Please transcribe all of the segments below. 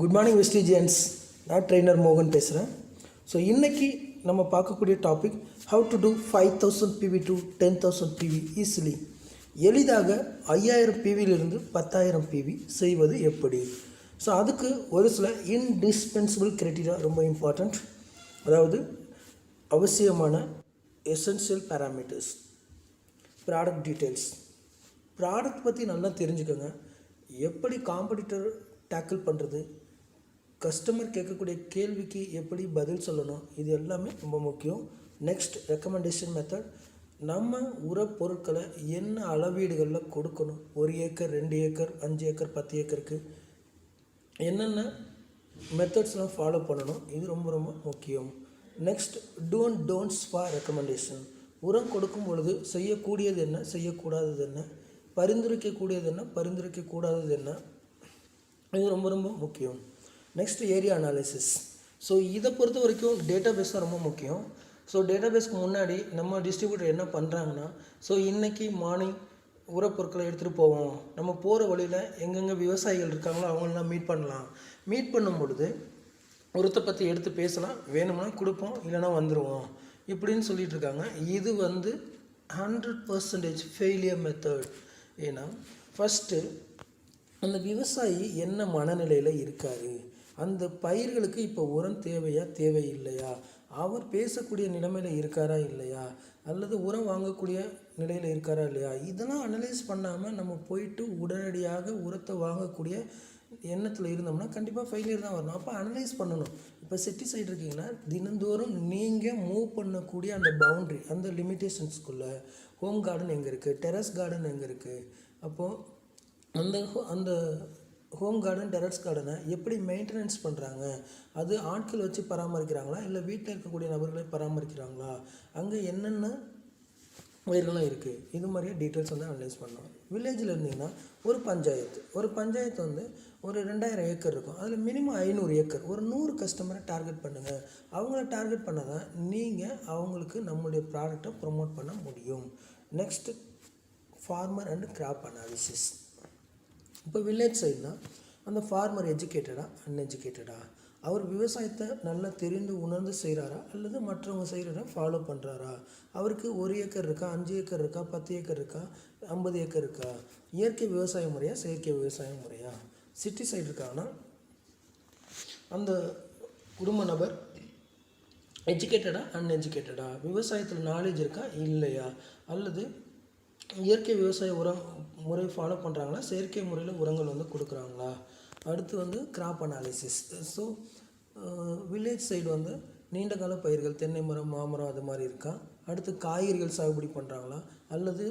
Good morning வெஸ்டிஜியன்ஸ் நான் trainer மோகன் பேசுகிறேன் ஸோ இன்றைக்கி நம்ம பார்க்கக்கூடிய topic how to do five thousand PV to ten thousand PV easily எளிதாக ஐயாயிரம் பிவியிலிருந்து பத்தாயிரம் பிவி செய்வது எப்படி? ஸோ அதுக்கு ஒரு சில இன்டிஸ்பென்சிபிள் கிரைட்டீரியா ரொம்ப இம்பார்ட்டண்ட் அதாவது அவசியமான essential parameters product details product பற்றி நல்லா தெரிஞ்சுக்கோங்க. எப்படி காம்படிட்டர் டேக்கிள் பண்ணுறது கஸ்டமர் கேட்கக்கூடிய கேள்விக்கு எப்படி பதில் சொல்லணும்? இது எல்லாமே ரொம்ப முக்கியம். நெக்ஸ்ட் ரெக்கமெண்டேஷன் மெத்தட் நம்ம உர பொருட்களை என்ன அளவீடுகளில் கொடுக்கணும்? ஒரு ஏக்கர் ரெண்டு ஏக்கர் அஞ்சு ஏக்கர் பத்து ஏக்கருக்கு என்னென்ன மெத்தட்ஸ்லாம் ஃபாலோ பண்ணணும்? இது ரொம்ப ரொம்ப முக்கியம். Next don don'ts for recommendation உரம் கொடுக்கும் பொழுது செய்யக்கூடியது என்ன? செய்யக்கூடாதது என்ன? பரிந்துரைக்கக்கூடியது என்ன? பரிந்துரைக்கக்கூடாதது என்ன? இது ரொம்ப ரொம்ப முக்கியம். நெக்ஸ்ட் ஏரியா அனாலிசிஸ் ஸோ இதை பொறுத்த வரைக்கும் டேட்டா பேஸ் தான் ரொம்ப முக்கியம். ஸோ டேட்டா பேஸ்க்கு முன்னாடி நம்ம டிஸ்ட்ரிபியூட்டர் என்ன பண்ணுறாங்கன்னா ஸோ இன்றைக்கி மார்னிங் உரப்பொருட்களை எடுத்துகிட்டு போவோம். நம்ம போகிற வழியில் எங்கெங்கே விவசாயிகள் இருக்காங்களோ அவங்களெலாம் மீட் பண்ணலாம். மீட் பண்ணும் பொழுது ஒருத்தை பற்றி எடுத்து பேசலாம். வேணும்னா கொடுப்போம் இல்லைனா வந்துடுவோம் இப்படின்னு சொல்லிட்டு இருக்காங்க. இது வந்து ஹண்ட்ரட் பர்சன்டேஜ் ஃபெயிலியர் மெத்தட் ஏன்னா ஃபஸ்ட்டு அந்த விவசாயி என்ன மனநிலையில் இருக்கார்? அந்த பயிர்களுக்கு இப்போ உரம் தேவையா தேவையில்லையா? அவர் பேசக்கூடிய நிலைமையில் இருக்காரா இல்லையா? அல்லது உரம் வாங்கக்கூடிய நிலையில் இருக்காரா இல்லையா? இதெல்லாம் அனலைஸ் பண்ணாமல் நம்ம போயிட்டு உடனடியாக உரத்தை வாங்கக்கூடிய எண்ணத்தில் இருந்தோம்னா கண்டிப்பாக ஃபெயிலியர் தான் வரணும். அப்போ அனலைஸ் பண்ணணும். இப்போ சிட்டி சைடு இருக்கீங்கன்னா தினந்தோறும் நீங்கள் மூவ் பண்ணக்கூடிய அந்த பவுண்ட்ரி அந்த லிமிட்டேஷன்ஸ்குள்ளே ஹோம் கார்டன் எங்கே இருக்குது டெரஸ் கார்டன் எங்கே இருக்குது அப்போது அந்த ஹோ- அந்த ஹோம் கார்டன் டெரஸ் கார்டனை எப்படி மெயின்டெனன்ஸ் பண்ணுறாங்க அது ஆட்கள் வச்சு பராமரிக்கிறாங்களா? இல்லை வீட்டில் இருக்கக்கூடிய நபர்களை பராமரிக்கிறாங்களா? அங்கே என்னென்ன பயிர்கள்லாம் இருக்குது இது மாதிரியே டீட்டெயில்ஸ் வந்து அனலைஸ் பண்ணணும். வில்லேஜில் இருந்தீங்கன்னா ஒரு பஞ்சாயத்து. ஒரு பஞ்சாயத்து வந்து ஒரு ரெண்டாயிரம் ஏக்கர் இருக்கும். அதில் மினிமம் ஐநூறு ஏக்கர். ஒரு நூறு கஸ்டமரை டார்கெட் பண்ணுங்கள் அவங்கள டார்கெட் பண்ணால் தான் நீங்கள் அவங்களுக்கு நம்மளுடைய ப்ராடக்டை ப்ரொமோட் பண்ண முடியும். Next farmer and crop analysis இப்போ வில்லேஜ் சைட்னா அந்த ஃபார்மர் எஜுகேட்டடா அன்எஜுகேட்டடா அவர் விவசாயத்தை நல்லா தெரிந்து உணர்ந்து செய்கிறாரா அல்லது மற்றவங்க செய்கிறத ஃபாலோ பண்ணுறாரா அவருக்கு ஒரு ஏக்கர் இருக்கா? அஞ்சு ஏக்கர் இருக்கா? பத்து ஏக்கர் இருக்கா? ஐம்பது ஏக்கர் இருக்கா? இயற்கை விவசாய முறையா செயற்கை விவசாய முறையா? சிட்டி சைடு இருக்காங்கன்னா அந்த குடும்ப நபர் எஜுகேட்டடா அன்எஜுகேட்டடா விவசாயத்தில் நாலேஜ் இருக்கா? இல்லையா? அல்லது இயற்கை விவசாய உரம் முறை ஃபாலோ பண்ணுறாங்களா செயற்கை முறையில் உரங்கள் வந்து கொடுக்குறாங்களா? அடுத்து வந்து crop analysis so village side வந்து நீண்ட கால பயிர்கள் தென்னை மரம் மாமரம் அது மாதிரி இருக்கா? அடுத்து காய்கறிகள் சாகுபடி பண்ணுறாங்களா அல்லது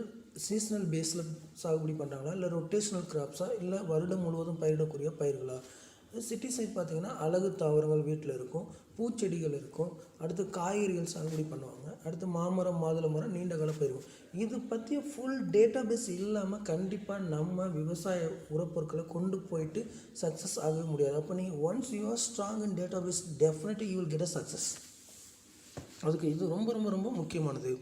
சீசனல் பேஸில் சாகுபடி பண்ணுறாங்களா இல்லை ரொட்டேஷனல் கிராப்ஸா இல்லை வருடம் முழுவதும் பயிரிடக்கூடிய பயிர்களா? சிட்டி சைட் பார்த்தீங்கன்னா அழகு தாவரங்கள் வீட்டில் இருக்கும் பூச்செடிகள் இருக்கும். அடுத்து காய்கறிகள் சாகுபடி பண்ணுவாங்க. அடுத்து மாமரம் மாதுளை மரம் நீண்ட கால பயிர்கள். இது பற்றிய ஃபுல் டேட்டா பேஸ் இல்லாமல் கண்டிப்பாக நம்ம விவசாய உரப்பொருட்களை கொண்டு போயிட்டு சக்ஸஸ் ஆகவே முடியாது. அப்போ நீங்கள் once you are strong in data base definitely you will get a success அதுக்கு இது ரொம்ப ரொம்ப ரொம்ப முக்கியமானது.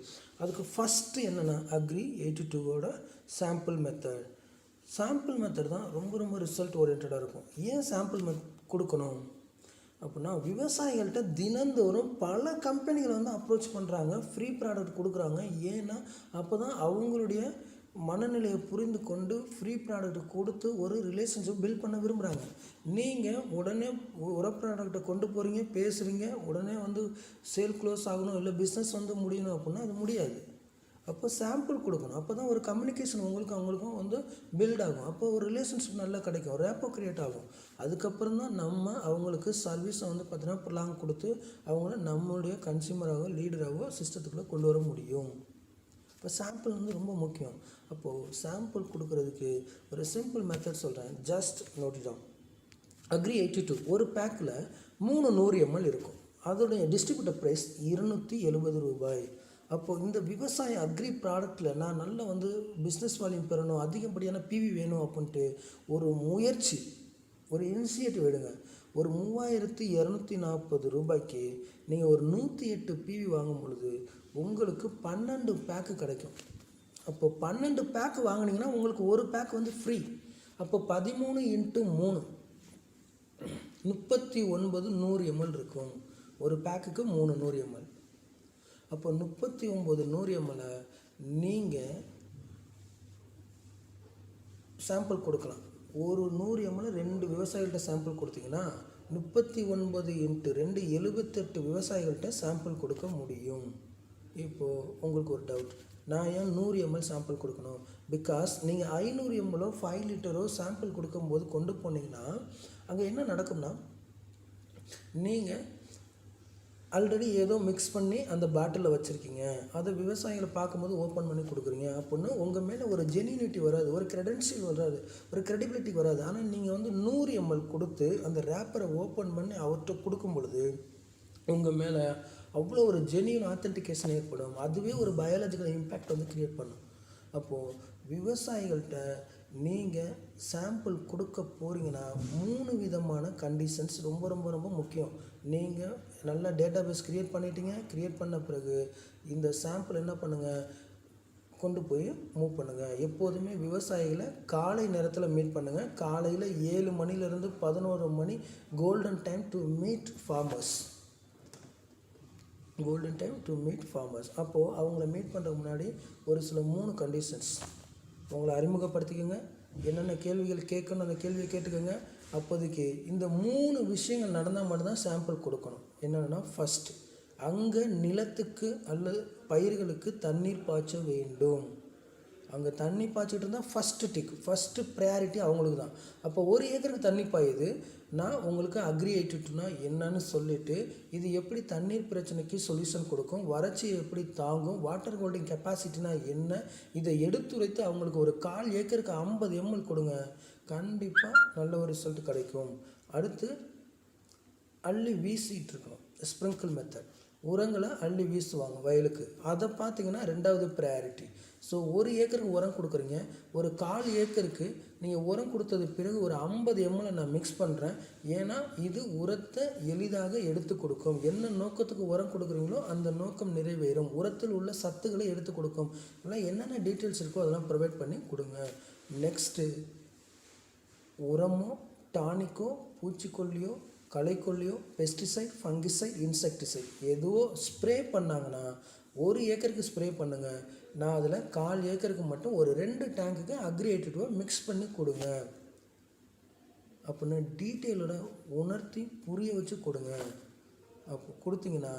அதுக்கு ஃபஸ்ட்டு என்னென்னா அக்ரி எயிட்டி டூவோட சாம்பிள் மெத்தட் சாம்பிள் மெத்தட் தான் ரொம்ப ரொம்ப ரிசல்ட் ஓரியன்டாக இருக்கும். ஏன் சாம்பிள் மெத் கொடுக்கணும்? அப்படின்னா விவசாயிகள்கிட்ட தினந்தோறும் பல கம்பெனிகள் வந்து அப்ரோச் பண்ணுறாங்க ஃப்ரீ ப்ராடக்ட் கொடுக்குறாங்க. ஏன்னா அப்போ தான் அவங்களுடைய மனநிலையை புரிந்து கொண்டு ஃப்ரீ ப்ராடக்ட் கொடுத்து ஒரு ரிலேஷன்ஷிப் பில்ட் பண்ண விரும்புகிறாங்க நீங்கள் உடனே உர ப்ராடக்ட்டை கொண்டு போகிறீங்க பேசுகிறீங்க உடனே வந்து சேல் க்ளோஸ் ஆகணும் இல்லை பிஸ்னஸ் வந்து முடியணும் அப்படின்னா அது முடியாது. அப்போ சாம்பிள் கொடுக்கணும். அப்போ தான் ஒரு கம்யூனிகேஷன் உங்களுக்கு அவங்களுக்கும் வந்து பில்ட் ஆகும். அப்போ ஒரு ரிலேஷன்ஷிப் நல்லா கிடைக்கும். ரேப்போ க்ரியேட் ஆகும். அதுக்கப்புறம் தான் நம்ம அவங்களுக்கு சர்வீஸை வந்து பார்த்தீங்கன்னா ப்ளாங் கொடுத்து அவங்கள நம்மளுடைய கன்சியூமராகவோ லீடராகவோ சிஸ்டத்துக்குள்ளே கொண்டு வர முடியும். இப்போ சாம்பிள் வந்து ரொம்ப முக்கியம். அப்போது சாம்பிள் கொடுக்கறதுக்கு ஒரு சிம்பிள் மெத்தட் சொல்கிறேன் just note it down Agri eighty two ஒரு பேக்கில் மூணு நூறு எம்எல் இருக்கும். அதோடைய டிஸ்ட்ரிபியூட்டர் ப்ரைஸ் இருநூற்றி எழுபது ரூபாய். அப்போது இந்த விவசாய அக்ரி ப்ராடக்ட்டில் நான் நல்ல வந்து பிஸ்னஸ் வால்யூம் பெறணும் அதிகப்படியான பிவி வேணும் அப்படின்ட்டு ஒரு முயற்சி ஒரு இனிஷியேட்டிவ் எடுங்க. ஒரு மூவாயிரத்தி இரநூத்தி நாற்பது ரூபாய்க்கு நீங்கள் ஒரு நூற்றி எட்டு பிவி வாங்கும் பொழுது உங்களுக்கு பன்னெண்டு பேக்கு கிடைக்கும். அப்போ பன்னெண்டு பேக்கு வாங்குனீங்கன்னா உங்களுக்கு ஒரு பேக் வந்து ஃப்ரீ அப்போ பதிமூணு இன்ட்டு மூணு. முப்பத்தி ஒன்பது நூறு எம்எல் இருக்கும். ஒரு பேக்குக்கு மூணு நூறு எம்எல் அப்போ முப்பத்தி ஒம்பது நூறு எம்எல்லை நீங்கள் சாம்பிள் கொடுக்கலாம். ஒரு நூறு எம்எல் ரெண்டு விவசாயிகள்கிட்ட சாம்பிள் கொடுத்தீங்கன்னா முப்பத்தி ஒன்பது இன்ட்டு ரெண்டு எழுபத்தெட்டு விவசாயிகள்கிட்ட சாம்பிள் கொடுக்க முடியும். இப்போது உங்களுக்கு ஒரு டவுட் நான் ஏன் நூறு எம்எல் சாம்பிள் கொடுக்கணும்? பிகாஸ் நீங்கள் ஐநூறு எம்எலோ ஃபைவ் லிட்டரோ சாம்பிள் கொடுக்கும்போது கொண்டு போனீங்கன்னா அங்கே என்ன நடக்கும்னா நீங்கள் ஆல்ரெடி ஏதோ மிக்ஸ் பண்ணி அந்த பாட்டிலில் வச்சுருக்கீங்க. அதை விவசாயிகளை பார்க்கும்போது ஓப்பன் பண்ணி கொடுக்குறீங்க. அப்படின்னு உங்கள் மேலே ஒரு ஜெனியூனிட்டி வராது. ஒரு க்ரெடென்ஷியல் வராது. ஒரு க்ரெடிபிலிட்டி வராது. ஆனால் நீங்கள் வந்து நூறு எம்எல் கொடுத்து அந்த ரேப்பரை ஓப்பன் பண்ணி அவர்கிட்ட கொடுக்கும் பொழுது உங்கள் மேலே அவ்வளோ ஒரு ஜெனியூன் ஆத்தென்டிகேஷன் ஏற்படும். அதுவே ஒரு பயாலஜிக்கல் இம்பேக்ட் வந்து க்ரியேட் பண்ணும். அப்போது விவசாயிகள்கிட்ட நீங்கள் சாம்பிள் கொடுக்க போகிறீங்கன்னா மூணு விதமான கண்டிஷன்ஸ் ரொம்ப ரொம்ப ரொம்ப முக்கியம். நீங்கள் நல்ல டேட்டாபேஸ் க்ரியேட் பண்ணிட்டீங்க. க்ரியேட் பண்ண பிறகு இந்த சாம்பிள் என்ன பண்ணுங்கள் கொண்டு போய் மூவ் பண்ணுங்கள் எப்போதுமே விவசாயிகளை காலை நேரத்தில் மீட் பண்ணுங்கள் காலையில் ஏழு மணிலேருந்து பதினோரு மணி golden time to meet farmers golden time to meet farmers அப்போது அவங்கள மீட் பண்ணுறதுக்கு முன்னாடி ஒரு சில மூணு கண்டிஷன்ஸ் உங்களை அறிமுகப்படுத்திக்கோங்க. என்னென்ன கேள்விகள் கேட்கணும் அந்த கேள்வியை கேட்டுக்கோங்க. அப்போதைக்கு இந்த மூணு விஷயங்கள் நடந்தால் மட்டும்தான் சாம்பிள் கொடுக்கணும். என்னென்னா ஃபஸ்ட்டு அங்கே நிலத்துக்கு அல்லது பயிர்களுக்கு தண்ணீர் பாய்ச்ச வேண்டும். அங்கே தண்ணி பாய்ச்சிட்டு இருந்தால் ஃபஸ்ட்டு டிக் ஃபஸ்ட்டு ப்ரையாரிட்டி அவங்களுக்கு தான். அப்போ ஒரு ஏக்கருக்கு தண்ணி பாயுது நான் உங்களுக்கு அக்ரி ஆகிட்டுனா என்னன்னு சொல்லிவிட்டு இது எப்படி தண்ணீர் பிரச்சனைக்கு சொல்யூஷன் கொடுக்கும் வறட்சி எப்படி தாங்கும் வாட்டர் ஹோல்டிங் கெப்பாசிட்டினா என்ன இதை எடுத்துரைத்து அவங்களுக்கு ஒரு கால் ஏக்கருக்கு ஐம்பது எம்எல் கொடுங்க. கண்டிப்பாக நல்ல ஒரு ரிசல்ட் கிடைக்கும். அடுத்து அள்ளி வீசிகிட்டு இருக்கணும். ஸ்ப்ரிங்கிள் மெத்தட் உரங்களை அள்ளி வீசுவாங்க வயலுக்கு. அதை பார்த்தீங்கன்னா ரெண்டாவது ப்ரையாரிட்டி ஸோ ஒரு ஏக்கருக்கு உரம் கொடுக்குறீங்க. ஒரு கால் ஏக்கருக்கு நீங்கள் உரம் கொடுத்தது பிறகு ஒரு ஐம்பது எம்எல்ஏ நான் மிக்ஸ் பண்ணுறேன் ஏன்னா இது உரத்தை எளிதாக எடுத்து கொடுக்கும். என்ன நோக்கத்துக்கு உரம் கொடுக்குறீங்களோ அந்த நோக்கம் நிறைவேறும். உரத்தில் உள்ள சத்துக்களை எடுத்து கொடுக்கும். இதெல்லாம் என்னென்ன டீட்டெயில்ஸ் இருக்கோ அதெல்லாம் ப்ரொவைட் பண்ணி கொடுங்க. நெக்ஸ்ட்டு உரமோ டானிக்கோ பூச்சிக்கொல்லியோ களைக்கொல்லியோ பெஸ்டிசைட் ஃபங்கிசைட் இன்செக்டிசைட் எதுவோ ஸ்ப்ரே பண்ணாங்கன்னா ஒரு ஏக்கருக்கு ஸ்ப்ரே பண்ணுங்கள் நான் அதில் கால் ஏக்கருக்கு மட்டும் ஒரு ரெண்டு டேங்க்குக்கு அக்ரிஏட்டடுவை மிக்ஸ் பண்ணி கொடுங்க. அப்படின்னு டீட்டெயிலோட உணர்த்தி புரிய வச்சு கொடுங்க. அப்போ கொடுத்தீங்கன்னா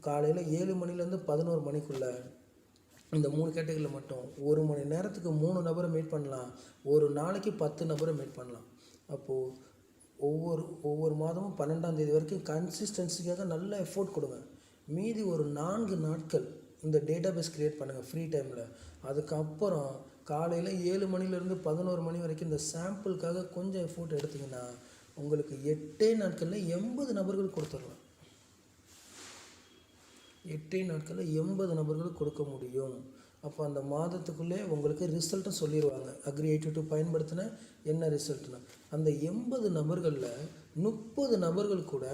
காலையில் ஏழு மணிலேருந்து பதினோரு மணிக்குள்ளே இந்த மூணு கேட்டகரியில் மட்டும் ஒரு மணி நேரத்துக்கு மூணு நபரை மீட் பண்ணலாம். ஒரு நாளைக்கு பத்து நபரை மீட் பண்ணலாம். அப்போது ஒவ்வொரு ஒவ்வொரு மாதமும் பன்னெண்டாம் தேதி வரைக்கும் கன்சிஸ்டன்சிக்காக நல்ல எஃபோர்ட் கொடுங்க. மீதி ஒரு நான்கு நாட்கள் இந்த டேட்டாபேஸ் க்ரியேட் பண்ணுங்கள் ஃப்ரீ டைமில் அதுக்கப்புறம் காலையில் ஏழு மணிலேருந்து பதினோரு மணி வரைக்கும் இந்த சாம்பிளுக்காக கொஞ்சம் எஃபோர்ட் எடுத்திங்கன்னா உங்களுக்கு எட்டே நாட்களில் எண்பது நபர்கள் கொடுத்துடலாம். எட்டே நாட்களில் எண்பது நபர்கள் கொடுக்க முடியும். அப்போ அந்த மாதத்துக்குள்ளே உங்களுக்கு ரிசல்ட்டை சொல்லிடுவாங்க அக்ரி எயிட்டி டூ பயன்படுத்தின என்ன ரிசல்ட்னா அந்த எண்பது நபர்களில் முப்பது நபர்கள் கூட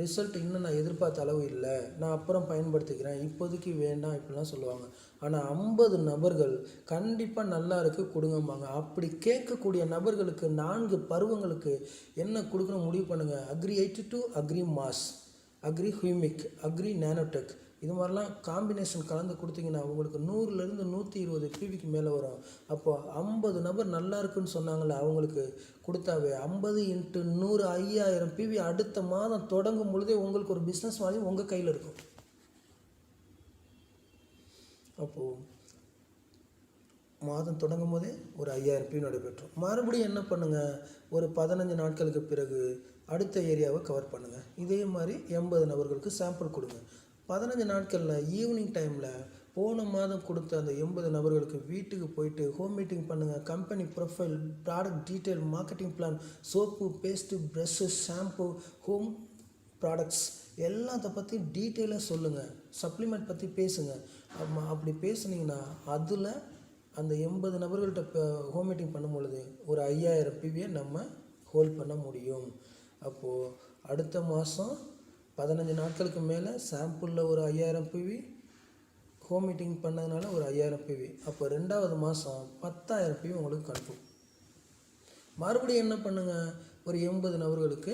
ரிசல்ட் இன்னும் நான் எதிர்பார்த்த அளவு இல்லை. நான் அப்புறம் பயன்படுத்திக்கிறேன். இப்போதைக்கு வேண்டாம் இப்படிலாம் சொல்லுவாங்க. ஆனால் ஐம்பது நபர்கள் கண்டிப்பாக நல்லா இருக்கு கொடுங்கம்பாங்க. அப்படி கேட்கக்கூடிய நபர்களுக்கு நான்கு பருவங்களுக்கு என்ன கொடுக்கணும் முடிவு பண்ணுங்கள் Agri eighty two Agri mass Agri humic Agri nanotech இது மாதிரிலாம் காம்பினேஷன் கலந்து கொடுத்தீங்கன்னா உங்களுக்கு நூறுலேருந்து நூற்றி இருபது பிவிக்கு மேலே வரும். அப்போ ஐம்பது நபர் நல்லா இருக்குன்னு சொன்னாங்களே அவங்களுக்கு கொடுத்தாவே ஐம்பது இன்ட்டு நூறு ஐயாயிரம் பிவி அடுத்த மாதம் தொடங்கும் பொழுதே உங்களுக்கு ஒரு பிஸ்னஸ் மாதிரி உங்கள் கையில் இருக்கும். அப்போது மாதம் தொடங்கும் போதே ஒரு ஐயாயிரம் பிவி நடைபெற்றோம் மறுபடியும் என்ன பண்ணுங்கள் ஒரு பதினஞ்சு நாட்களுக்கு பிறகு அடுத்த ஏரியாவை கவர் பண்ணுங்கள் இதே மாதிரி எண்பது நபர்களுக்கு சாம்பிள் கொடுங்க. பதினஞ்சு நாட்களில் ஈவினிங் டைமில் போன மாதம் கொடுத்த அந்த எண்பது நபர்களுக்கு வீட்டுக்கு போயிட்டு ஹோம் மீட்டிங் பண்ணுங்கள் company profile product detail marketing plan soap paste brush shampoo home products எல்லாத்த பற்றியும் டீட்டெயிலாக சொல்லுங்கள் சப்ளிமெண்ட் பற்றி பேசுங்க. அப்படி பேசுனீங்கன்னா அதில் அந்த எண்பது நபர்கள்ட்ட இப்போ ஹோம் மீட்டிங் பண்ணும் பொழுது ஒரு ஐயாயிரம் பிவியை நம்ம ஹோல்ட் பண்ண முடியும். அப்போது அடுத்த மாதம் பதினஞ்சு நாட்களுக்கு மேலே சாம்பிளில் ஒரு ஐயாயிரம் பிவி ஹோம் மீட்டிங் பண்ணதுனால ஒரு ஐயாயிரம் பிவி அப்போ ரெண்டாவது மாதம் பத்தாயிரம் பிவி உங்களுக்கு கன்ஃபார்ம் மறுபடியும் என்ன பண்ணுங்கள் ஒரு எண்பது நபர்களுக்கு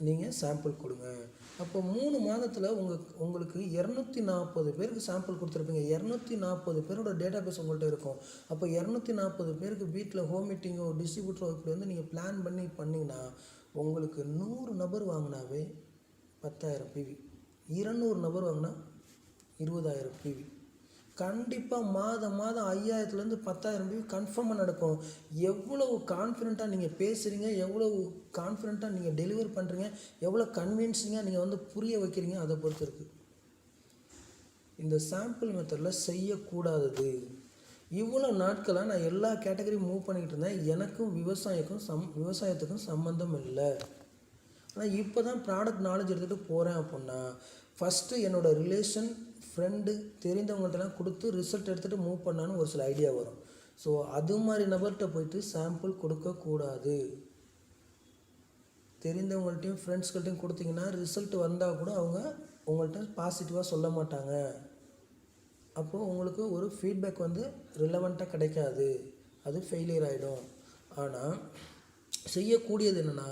நீங்கள் சாம்பிள் கொடுங்க. அப்போ மூணு மாதத்தில் உங்கள் உங்களுக்கு இரநூத்தி நாற்பது பேருக்கு சாம்பிள் கொடுத்துருப்பீங்க. இரநூத்தி நாற்பது பேரோட டேட்டா பேஸ் உங்கள்கிட்ட இருக்கும். அப்போ இரநூத்தி நாற்பது பேருக்கு வீட்டில் ஹோம் மீட்டிங்கோ டிஸ்ட்ரிபியூட்டரோ இப்படி வந்து நீங்கள் பிளான் பண்ணி பண்ணிங்கன்னா உங்களுக்கு நூறு நபர் வாங்கினாவே பத்தாயிரம் பிவி இருநூறு நபர் வாங்கினா இருபதாயிரம் பிவி கண்டிப்பாக மாதம் மாதம் ஐயாயிரத்துலேருந்து பத்தாயிரம் பிவி கன்ஃபார்மாக நடக்கும். எவ்வளவு கான்ஃபிடெண்ட்டாக நீங்கள் பேசுகிறீங்க எவ்வளவு கான்ஃபிடெண்ட்டாக நீங்கள் டெலிவர் பண்ணுறீங்க எவ்வளோ கன்வின்சிங்காக நீங்கள் வந்து புரிய வைக்கிறீங்க அதை பொறுத்து இருக்குது இந்த சாம்பிள் மெத்தடில் செய்யக்கூடாதது. இவ்வளோ நாட்களாக நான் எல்லா கேட்டகரியும் மூவ் பண்ணிக்கிட்டு இருந்தேன். எனக்கும் விவசாயக்கும் சம் விவசாயத்துக்கும் சம்மந்தம் இல்லை. ஆனால் இப்போ தான் ப்ராடக்ட் நாலேஜ் எடுத்துகிட்டு போகிறேன் அப்படின்னா ஃபஸ்ட்டு என்னோடய ரிலேஷன் ஃப்ரெண்டு தெரிந்தவங்கள்ட்டலாம் கொடுத்து ரிசல்ட் எடுத்துகிட்டு மூவ் பண்ணான்னு ஒரு சில ஐடியா வரும். ஸோ அது மாதிரி நபர்கிட்ட போயிட்டு சாம்பிள் கொடுக்கக்கூடாது தெரிந்தவங்கள்ட்டையும் ஃப்ரெண்ட்ஸ்கள்ட்டையும் கொடுத்தீங்கன்னா ரிசல்ட் வந்தால் கூட அவங்க உங்கள்கிட்ட பாசிட்டிவாக சொல்ல மாட்டாங்க. அப்போது உங்களுக்கு ஒரு ஃபீட்பேக் வந்து ரிலவெண்ட்டாக கிடைக்காது. அது ஃபெயிலியர் ஆகிடும் ஆனால் செய்யக்கூடியது என்னென்னா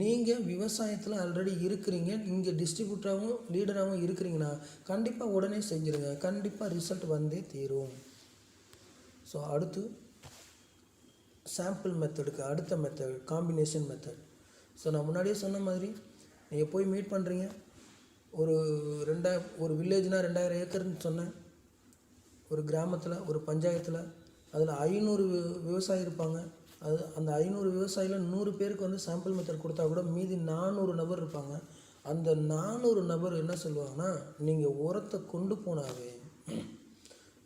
நீங்கள் விவசாயத்தில் ஆல்ரெடி இருக்கிறீங்க இங்கே டிஸ்ட்ரிபியூட்டராகவும் லீடராகவும் இருக்கிறீங்கன்னா கண்டிப்பாக உடனே செஞ்சுருங்க. கண்டிப்பாக ரிசல்ட் வந்தே தீரும். ஸோ அடுத்து சாம்பிள் மெத்தடுக்கு அடுத்த மெத்தட் காம்பினேஷன் மெத்தட் ஸோ நான் முன்னாடியே சொன்ன மாதிரி நீங்கள் போய் மீட் பண்ணுறீங்க ஒரு ரெண்டா ஒரு வில்லேஜ்னால் ரெண்டாயிரம் ஏக்கர்னு சொன்னேன் ஒரு கிராமத்தில் ஒரு பஞ்சாயத்தில் அதில் ஐநூறு விவசாயி இருப்பாங்க. அது அந்த ஐநூறு விவசாயியில் நூறு பேருக்கு வந்து சாம்பிள் மெத்தட் கொடுத்தா கூட மீதி நானூறு நபர் இருப்பாங்க. அந்த நானூறு நபர் என்ன சொல்லுவாங்கன்னா நீங்கள் உரத்தை கொண்டு போனாவே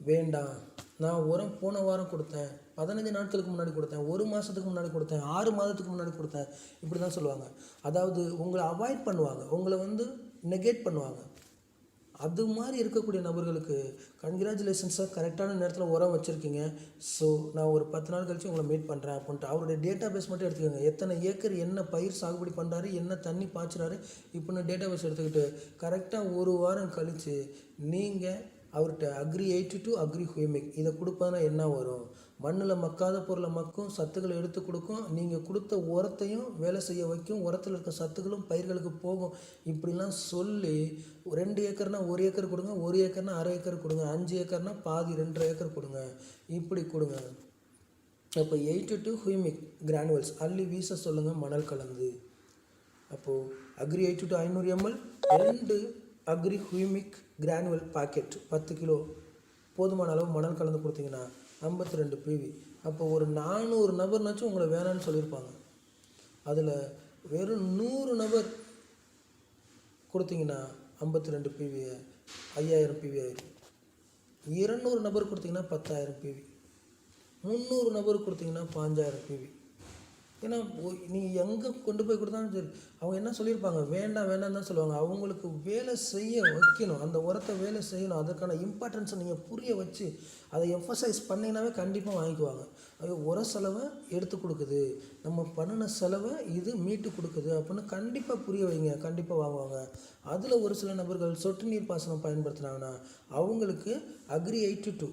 வேண்டாம். நான் உரம் போன வாரம் கொடுத்தேன். பதினஞ்சு நாட்களுக்கு முன்னாடி கொடுத்தேன். ஒரு மாதத்துக்கு முன்னாடி கொடுத்தேன். ஆறு மாதத்துக்கு முன்னாடி கொடுத்தேன். இப்படி தான் சொல்லுவாங்க. அதாவது உங்களை அவாய்ட் பண்ணுவாங்க. உங்களை வந்து நெகேட் பண்ணுவாங்க. அது மாதிரி இருக்கக்கூடிய நபர்களுக்கு கங்க்ராச்சுலேஷன்ஸாக கரெக்டான நேரத்தில் உரம் வச்சுருக்கீங்க. ஸோ நான் ஒரு பத்து நாள் கழிச்சு உங்களை மீட் பண்ணுறேன் அப்படின்ட்டு. அவருடைய டேட்டா பேஸ் மட்டும் எடுத்துக்கோங்க. எத்தனை ஏக்கர் என்ன பயிர் சாகுபடி பண்ணுறாரு என்ன தண்ணி பாய்ச்சுறாரு இப்படின்னு டேட்டா பேஸ் எடுத்துக்கிட்டு கரெக்டாக ஒரு வாரம் கழித்து நீங்கள் அவர்கிட்ட Agri eighty two Agri humic இதை கொடுப்பதுனா என்ன வரும்? மண்ணில் மக்காத பொருளை மக்கும் சத்துக்களை எடுத்து கொடுக்கும். நீங்கள் கொடுத்த உரத்தையும் வேலை செய்ய வைக்கும். உரத்தில் இருக்க சத்துக்களும் பயிர்களுக்கு போகும். இப்படிலாம் சொல்லி ரெண்டு ஏக்கர்னா ஒரு ஏக்கர் கொடுங்க ஒரு ஏக்கர்னா அரை ஏக்கர் கொடுங்க அஞ்சு ஏக்கர்னா பாதி ரெண்டரை ஏக்கர் கொடுங்க. இப்படி கொடுங்க. அப்போ எயிட்டு டு ஹூமிக் கிரானுவல்ஸ் அள்ளி வீச சொல்லுங்கள் மணல் கலந்து. அப்போது அக்ரி எயிட்டு டு ஐநூறு எம்எல் ரெண்டு அக்ரி ஹூமிக் கிரானுவல் பாக்கெட் பத்து கிலோ. போதுமான அளவு மணல் கலந்து கொடுத்தீங்கன்னா ஐம்பத்தி ரெண்டு பிவி அப்போ ஒரு நானூறு நபர்னாச்சும் உங்களை வேணான்னு சொல்லியிருப்பாங்க. அதில் வெறும் நூறு நபர் கொடுத்தீங்கன்னா ஐம்பத்தி ரெண்டு பிவி ஐயாயிரம் பிவி ஆயிரும் இருநூறு நபர் கொடுத்தீங்கன்னா பத்தாயிரம் பிவி முந்நூறு நபர் கொடுத்தீங்கன்னா பாஞ்சாயிரம் பிவி ஏன்னா நீ எங்கே கொண்டு போய் கொடுத்தாலும் சரி அவங்க என்ன சொல்லியிருப்பாங்க? வேண்டாம் வேண்டாம் தான் சொல்லுவாங்க. அவங்களுக்கு வேலை செய்ய வைக்கணும். அந்த உரத்தை வேலை செய்யணும். அதுக்கான இம்பார்ட்டன்ஸை நீங்கள் புரிய வச்சு அதை எம்ஃபசைஸ் பண்ணிங்கனாவே கண்டிப்பாக வாங்கிக்குவாங்க. ஐயோ உர செலவை எடுத்து கொடுக்குது. நம்ம பண்ணின செலவை இது மீட்டு கொடுக்குது அப்படின்னு கண்டிப்பாக புரிய வைங்க. கண்டிப்பாக வாங்குவாங்க. அதில் ஒரு சில நபர்கள் சொட்டு நீர் பாசனம் பயன்படுத்தினாங்கன்னா அவங்களுக்கு அக்ரி எயிட்டி டூ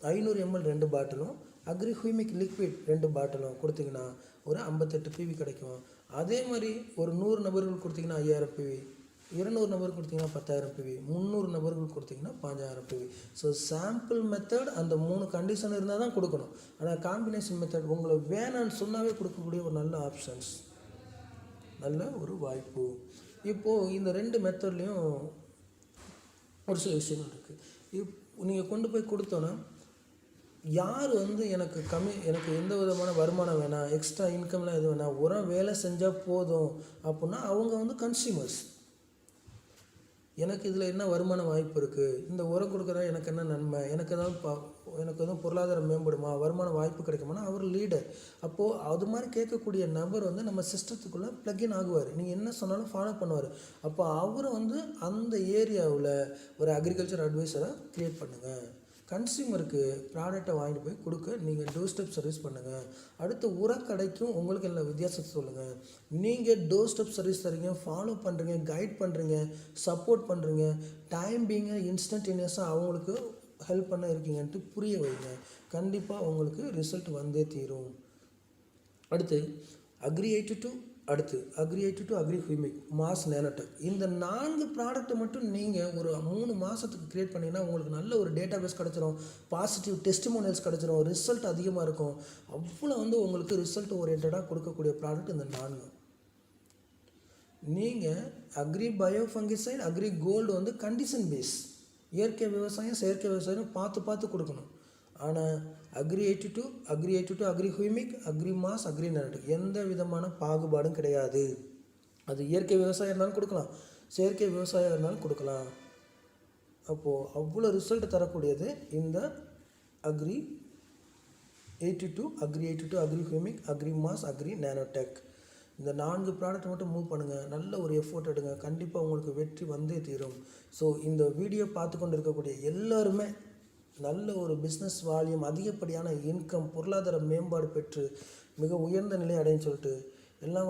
ஐநூறு எம்எல் ரெண்டு பாட்டிலும் அக்ரி ஹூமிக் லிக்விட் ரெண்டு பாட்டிலும் கொடுத்தீங்கன்னா ஒரு ஐம்பத்தெட்டு பிவி கிடைக்கும். அதே மாதிரி ஒரு நூறு நபர்கள் கொடுத்தீங்கன்னா ஐயாயிரம் பிவி இருநூறு நபர் கொடுத்தீங்கன்னா பத்தாயிரம் பிவி முந்நூறு நபர்கள் கொடுத்தீங்கன்னா பாஞ்சாயிரம் பிவி ஸோ சாம்பிள் மெத்தட் அந்த மூணு கண்டிஷன் இருந்தால் தான் கொடுக்கணும். ஆனால் காம்பினேஷன் மெத்தட் உங்களை வேணான்னு சொன்னாவே கொடுக்கக்கூடிய ஒரு நல்ல ஆப்ஷன்ஸ் நல்ல ஒரு வாய்ப்பு. இப்போது இந்த ரெண்டு மெத்தட்லேயும் ஒரு சில விஷயங்கள் இருக்குது இப் நீங்கள் கொண்டு போய் கொடுத்தோன்னா யார் வந்து எனக்கு கம்மி எனக்கு எந்த விதமான வருமானம் வேணாம் எக்ஸ்ட்ரா இன்கம்லாம் எதுவும் வேணாம் உரம் வேலை செஞ்சால் போதும் அப்படின்னா அவங்க வந்து கன்சியூமர்ஸ் எனக்கு இதில் என்ன வருமான வாய்ப்பு இருக்குது இந்த உரம் கொடுக்குறா எனக்கு என்ன நன்மை? எனக்கு ஏதாவது ப எனக்கு எதுவும் பொருளாதாரம் மேம்படுமா? வருமான வாய்ப்பு கிடைக்குமானா அவர் லீடர் அப்போது அது மாதிரி கேட்கக்கூடிய நபர் வந்து நம்ம சிஸ்டத்துக்குள்ளே ப்ளக்இன் ஆகுவார். நீங்கள் என்ன சொன்னாலும் ஃபாலோ பண்ணுவார். அப்போ அவரை வந்து அந்த ஏரியாவில் ஒரு அக்ரிகல்ச்சர் அட்வைஸராக க்ரியேட் பண்ணுங்கள் கன்சியூமருக்கு ப்ராடக்டை வாங்கிட்டு போய் கொடுக்க நீங்கள் டோர் ஸ்டெப் சர்வீஸ் பண்ணுங்கள் அடுத்து உரக்கடைக்கும் உங்களுக்கு என்ன வித்தியாசத்தை சொல்லுங்கள் நீங்கள் டோர் ஸ்டெப் சர்வீஸ் தரீங்க ஃபாலோ பண்ணுறீங்க கைட் பண்ணுறீங்க சப்போர்ட் பண்ணுறீங்க டைம் பீங்க இன்ஸ்டன்டேனியஸாக அவங்களுக்கு ஹெல்ப் பண்ண இருக்கீங்கன்ட்டு புரிய வைங்க. கண்டிப்பாக உங்களுக்கு ரிசல்ட் வந்தே தீரும். அடுத்து அக்ரி எயிட்டி டு அடுத்து Agri two Agri humic mass nanotech இந்த நான்கு ப்ராடக்ட்டை மட்டும் நீங்கள் ஒரு மூணு மாதத்துக்கு க்ரியேட் பண்ணிங்கன்னா உங்களுக்கு நல்ல ஒரு டேட்டா பேஸ் கிடச்சிரும். பாசிட்டிவ் டெஸ்டிமோனியல்ஸ் கிடச்சிரும். ரிசல்ட் அதிகமாக இருக்கும். அவ்வளோ வந்து உங்களுக்கு ரிசல்ட் ஓரியன்டாக கொடுக்கக்கூடிய ப்ராடக்ட் இந்த நான்கு. நீங்கள் Agri bio fungicide Agri gold வந்து கண்டிஷன் பேஸ் இயற்கை விவசாயம் செயற்கை விவசாயம் பார்த்து பார்த்து கொடுக்கணும். ஆனால் Agri eighty two Agri eighty two Agri humic Agri mass Agri nanotech எந்த விதமான பாகுபாடும் கிடையாது. அது இயற்கை விவசாயம் இருந்தாலும் கொடுக்கலாம். செயற்கை விவசாயம் இருந்தாலும் கொடுக்கலாம். அப்போது அவ்வளோ ரிசல்ட் தரக்கூடியது இந்த Agri eighty two Agri eighty two Agri humic Agri mass Agri nanotech இந்த நான்கு ப்ராடக்ட் மட்டும் மூவ் பண்ணுங்கள் நல்ல ஒரு எஃபோர்ட் எடுங்க. கண்டிப்பாக உங்களுக்கு வெற்றி வந்தே தீரும். ஸோ இந்த வீடியோ பார்த்து கொண்டு இருக்கக்கூடிய எல்லாருமே நல்ல ஒரு பிஸ்னஸ் வால்யூம் அதிகப்படியான இன்கம் பொருளாதார மேம்பாடு பெற்று மிக உயர்ந்த நிலை அடையும் சொல்லிட்டு எல்லாம்